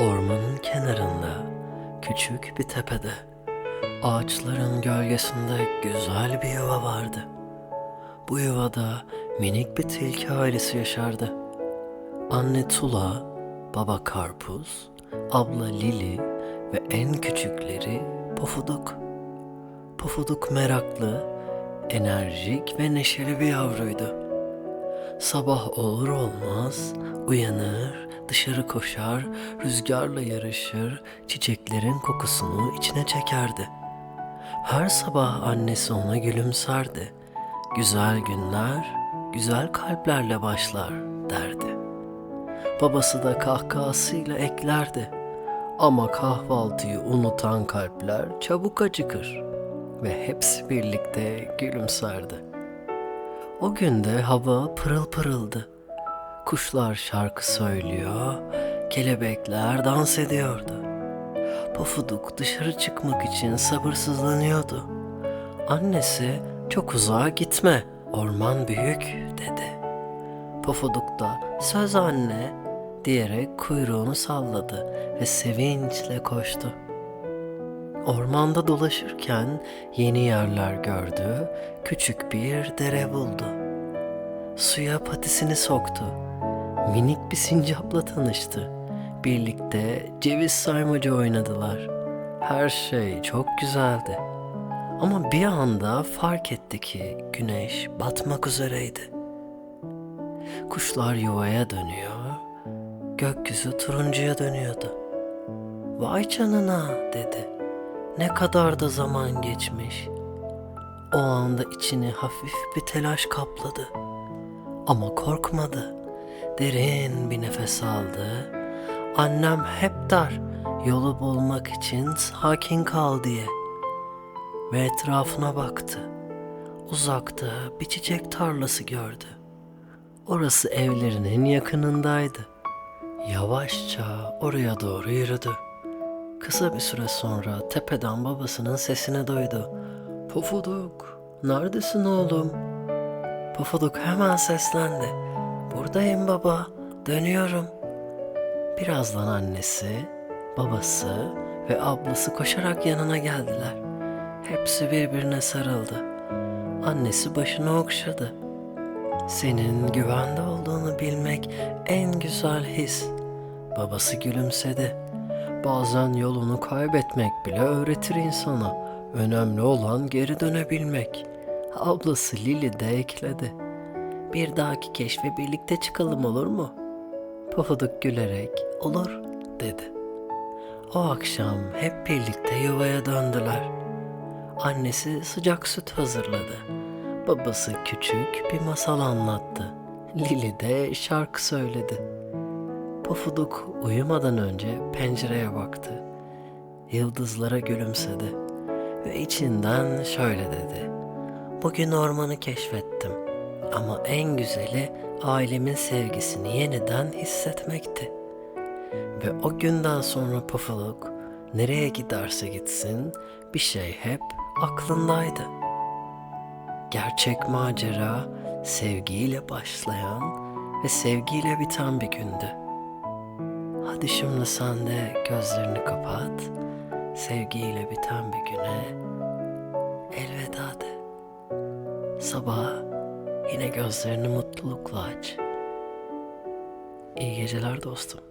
Ormanın kenarında, küçük bir tepede, ağaçların gölgesinde güzel bir yuva vardı. Bu yuvada minik bir tilki ailesi yaşardı. Anne Tula, baba Karpuz, abla Lili ve en küçükleri Pofuduk. Pofuduk meraklı, enerjik ve neşeli bir yavruydu. Sabah olur olmaz uyanır, dışarı koşar, rüzgarla yarışır, çiçeklerin kokusunu içine çekerdi. Her sabah annesi ona gülümserdi. Güzel günler, güzel kalplerle başlar derdi. Babası da kahkahasıyla eklerdi. Ama kahvaltıyı unutan kalpler çabuk acıkır ve hepsi birlikte gülümserdi. O günde hava pırıl pırıldı. Kuşlar şarkı söylüyor, kelebekler dans ediyordu. Pofuduk dışarı çıkmak için sabırsızlanıyordu. Annesi çok uzağa gitme, orman büyük dedi. Pofuduk da söz anne diyerek kuyruğunu salladı ve sevinçle koştu. Ormanda dolaşırken yeni yerler gördü, küçük bir dere buldu. Suya patisini soktu. Minik bir sincapla tanıştı. Birlikte ceviz sarmacı oynadılar. Her şey çok güzeldi. Ama bir anda fark etti ki güneş batmak üzereydi. Kuşlar yuvaya dönüyor, gökyüzü turuncuya dönüyordu. Vay canına dedi. Ne kadar da zaman geçmiş. O anda içini hafif bir telaş kapladı. Ama korkmadı. Derin bir nefes aldı. Annem hep der yolu bulmak için sakin kal diye. Ve etrafına baktı. Uzakta bir çiçek tarlası gördü. Orası evlerinin yakınındaydı. Yavaşça oraya doğru yürüdü. Kısa bir süre sonra tepeden babasının sesini duydu. Pofuduk, neredesin oğlum? Pofuduk hemen seslendi. Buradayım baba, dönüyorum. Birazdan annesi, babası ve ablası koşarak yanına geldiler. Hepsi birbirine sarıldı. Annesi başını okşadı. Senin güvende olduğunu bilmek en güzel his. Babası gülümsedi. Bazen yolunu kaybetmek bile öğretir insana. Önemli olan geri dönebilmek. Ablası Lili de ekledi. Bir dahaki keşfe birlikte çıkalım olur mu? Pofuduk gülerek olur dedi. O akşam hep birlikte yuvaya döndüler. Annesi sıcak süt hazırladı. Babası küçük bir masal anlattı. Lili de şarkı söyledi. Pofuduk uyumadan önce pencereye baktı. Yıldızlara gülümsedi ve içinden şöyle dedi. Bugün ormanı keşfettim ama en güzeli ailemin sevgisini yeniden hissetmekti. Ve o günden sonra Pofuduk nereye giderse gitsin bir şey hep aklındaydı. Gerçek macera sevgiyle başlayan ve sevgiyle biten bir gündü. Hadi şimdi sen de gözlerini kapat. Sevgiyle biten bir güne elveda de. Sabah yine gözlerini mutlulukla aç. İyi geceler dostum.